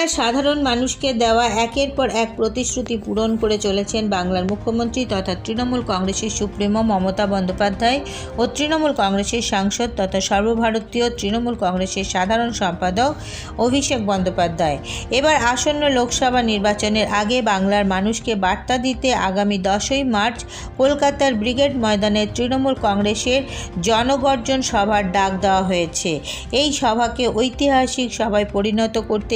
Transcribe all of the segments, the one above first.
বাংলার সাধারণ মানুষকে দেওয়া একের পর এক প্রতিশ্রুতি পূরণ করে চলেছেন বাংলার মুখ্যমন্ত্রী তথা তৃণমূল কংগ্রেসের সুপ্রিমো মমতা বন্দ্যোপাধ্যায় ও তৃণমূল কংগ্রেসের সাংসদ তথা সর্বভারতীয় তৃণমূল কংগ্রেসের সাধারণ সম্পাদক অভিষেক বন্দ্যোপাধ্যায়। এবার আসন্ন লোকসভা নির্বাচনের আগে বাংলার মানুষকে বার্তা দিতে আগামী দশই মার্চ কলকাতার ব্রিগেড ময়দানে তৃণমূল কংগ্রেসের জনগর্জন সভার ডাক দেওয়া হয়েছে। এই সভাকে ঐতিহাসিক সভায় পরিণত করতে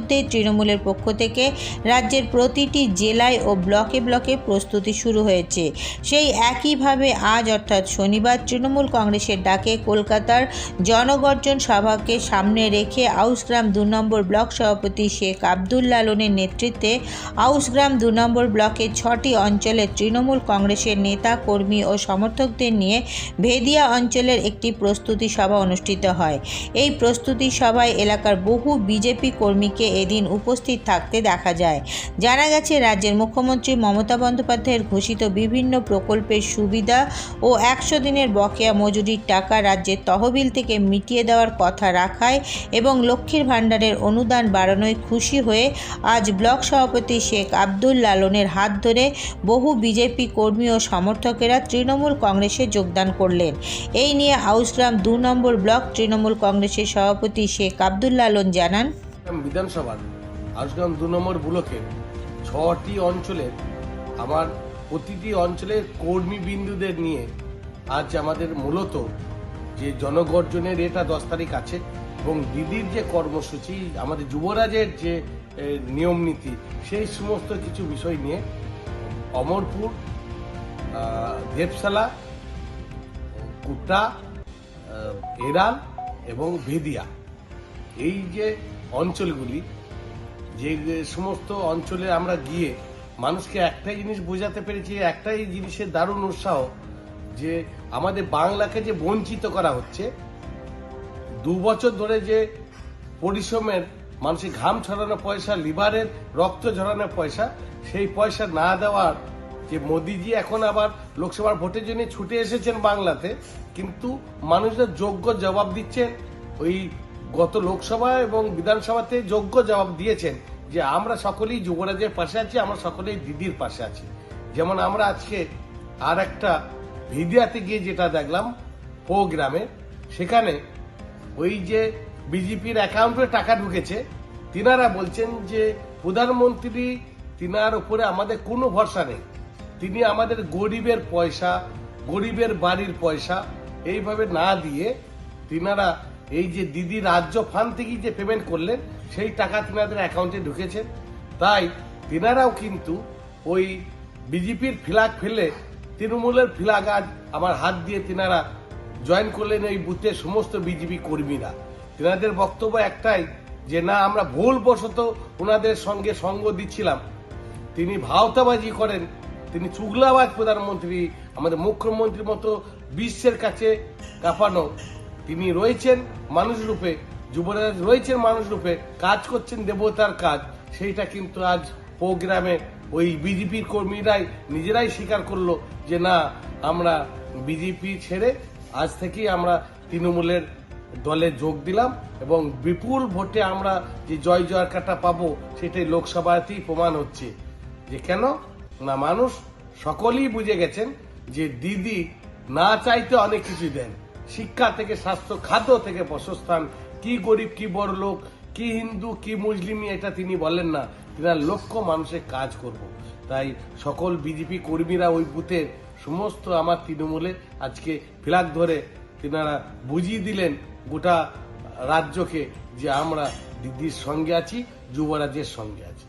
ইতিমধ্যেই তৃণমূলের পক্ষ থেকে রাজ্যের প্রতিটি জেলায় ও ব্লকে ব্লকে প্রস্তুতি শুরু হয়েছে। সেই একইভাবে আজ অর্থাৎ শনিবার তৃণমূল কংগ্রেসের ডাকে কলকাতার জনগর্জন সভাকে সামনে রেখে আউসগ্রাম দু নম্বর ব্লক সভাপতি শেখ আব্দুল লালনের নেতৃত্বে আউসগ্রাম দু নম্বর ব্লকের ছটি অঞ্চলে তৃণমূল কংগ্রেসের নেতা, কর্মী ও সমর্থকদের নিয়ে ভেদিয়া অঞ্চলের একটি প্রস্তুতি সভা অনুষ্ঠিত হয়। এই প্রস্তুতি সভায় এলাকার বহু বিজেপি কর্মীকে এদিন উপস্থিত থাকতে দেখা যায়। জানা গেছে, রাজ্যের মুখ্যমন্ত্রী মমতা বন্দ্যোপাধ্যায়ের ঘোষিত বিভিন্ন প্রকল্পের সুবিধা ও একশো দিনের বকেয়া মজুরির টাকা রাজ্যের তহবিল থেকে মিটিয়ে দেওয়ার কথা রাখায় এবং লক্ষ্মীর ভাণ্ডারের অনুদান বাড়ানোয় খুশি হয়ে আজ ব্লক সভাপতি শেখ আব্দুল লালনের হাত ধরে বহু বিজেপি কর্মী ও সমর্থকেরা তৃণমূল কংগ্রেসে যোগদান করলেন। এই নিয়ে আউসগ্রাম দু নম্বর ব্লক তৃণমূল কংগ্রেসের সভাপতি শেখ আব্দুল লালন জানান বিধানসভার আজগাম দু নম্বর ব্লকের ছটি অঞ্চলের আমার প্রতিটি অঞ্চলের কর্মী বিন্দুদের নিয়ে আজ আমাদের মূলত যে জনগর্জনের এটা দশ তারিখ আছে এবং দিদির যে কর্মসূচি, আমাদের যুবরাজের যে নিয়ম নীতি, সেই সমস্ত কিছু বিষয় নিয়ে অমরপুর দেবশালা, কুটা এরাল এবং ভেদিয়া। এই যে অঞ্চলগুলি, যে সমস্ত অঞ্চলে আমরা গিয়ে মানুষকে একটাই জিনিস বোঝাতে পেরেছি, একটাই জিনিসের দারুণ উৎসাহ, যে আমাদের বাংলাকে যে বঞ্চিত করা হচ্ছে, দু বছর ধরে যে পরিশ্রমের, মানুষের ঘাম ছড়ানো পয়সা, লিভারের রক্ত ঝরানো পয়সা, সেই পয়সা না দেওয়ার, যে মোদিজি এখন আবার লোকসভার ভোটের জন্য ছুটে এসেছেন বাংলাতে, কিন্তু মানুষরা যোগ্য জবাব দিচ্ছেন ওই গত লোকসভা এবং বিধানসভাতে যোগ্য জবাব দিয়েছেন যে আমরা সকলেই যুবরাজের পাশে আছি, আমরা সকলেই দিদির পাশে আছি। যেমন আমরা আজকে আর একটা ভিডিয়াতে গিয়ে যেটা দেখলাম গ্রামে, সেখানে ওই যে বিজেপির অ্যাকাউন্টে টাকা ঢুকেছে, তিনারা বলছেন যে প্রধানমন্ত্রী, তিনার উপরে আমাদের কোনো ভরসা নেই। তিনি আমাদের গরিবের পয়সা, গরিবের বাড়ির পয়সা, এইভাবে না দিয়ে তিনারা এই যে দিদি রাজ্য ফান্ড থেকে যে পেমেন্ট করলেন, সেই টাকা তিনাদের অ্যাকাউন্টে ঢুকেছে তাই তিনারাও কিন্তু ওই বিজেপির ফ্ল্যাগ ফেলে তৃণমূলের ফ্ল্যাগ আজ আমার হাত দিয়ে তিনারা জয়েন করলেন এই বুথের সমস্ত বিজেপি কর্মীরা। তেনাদের বক্তব্য একটাই যে, না, আমরা ভুলবশত ওনাদের সঙ্গে সঙ্গ দিচ্ছিলাম। তিনি ভাওতাবাজি করেন। তিনি চুগলাবাজ প্রধানমন্ত্রী, আমাদের মুখ্যমন্ত্রীর মতো বিশ্বের কাছে কাঁপানো তিনি রয়েছেন মানুষ রূপে, যুবরাজ রয়েছেন মানুষ রূপে, কাজ করছেন দেবতার কাজ। সেইটা কিন্তু আজ প্রোগ্রামে ওই বিজেপির কর্মীরাই নিজেরাই স্বীকার করল যে না, আমরা বিজেপি ছেড়ে আজ থেকেই আমরা তৃণমূলের দলে যোগ দিলাম এবং বিপুল ভোটে আমরা যে জয় জয়কাটা পাবো সেটাই লোকসভাতেই প্রমাণ হচ্ছে। যে কেন? না, মানুষ সকলেই বুঝে গেছেন যে দিদি না চাইতে অনেক কিছু দেন। শিক্ষা থেকে, স্বাস্থ্য, খাদ্য থেকে বাসস্থান। কি গরিব, কি বড় লোক, কি হিন্দু, কি মুসলিম, এটা তিনি বলেন না। তিনার লক্ষ্য মানুষের কাজ করব। তাই সকল বিজেপি কর্মীরা ওই বুথের সমস্ত আমার তৃণমূলে আজকে ফ্ল্যাগ ধরে তিনারা বুঝিয়ে দিলেন গোটা রাজ্যকে যে আমরা দিদির সঙ্গে আছি, যুবরাজের সঙ্গে আছি।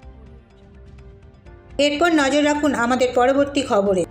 এরপর নজর রাখুন আমাদের পরবর্তী খবরে।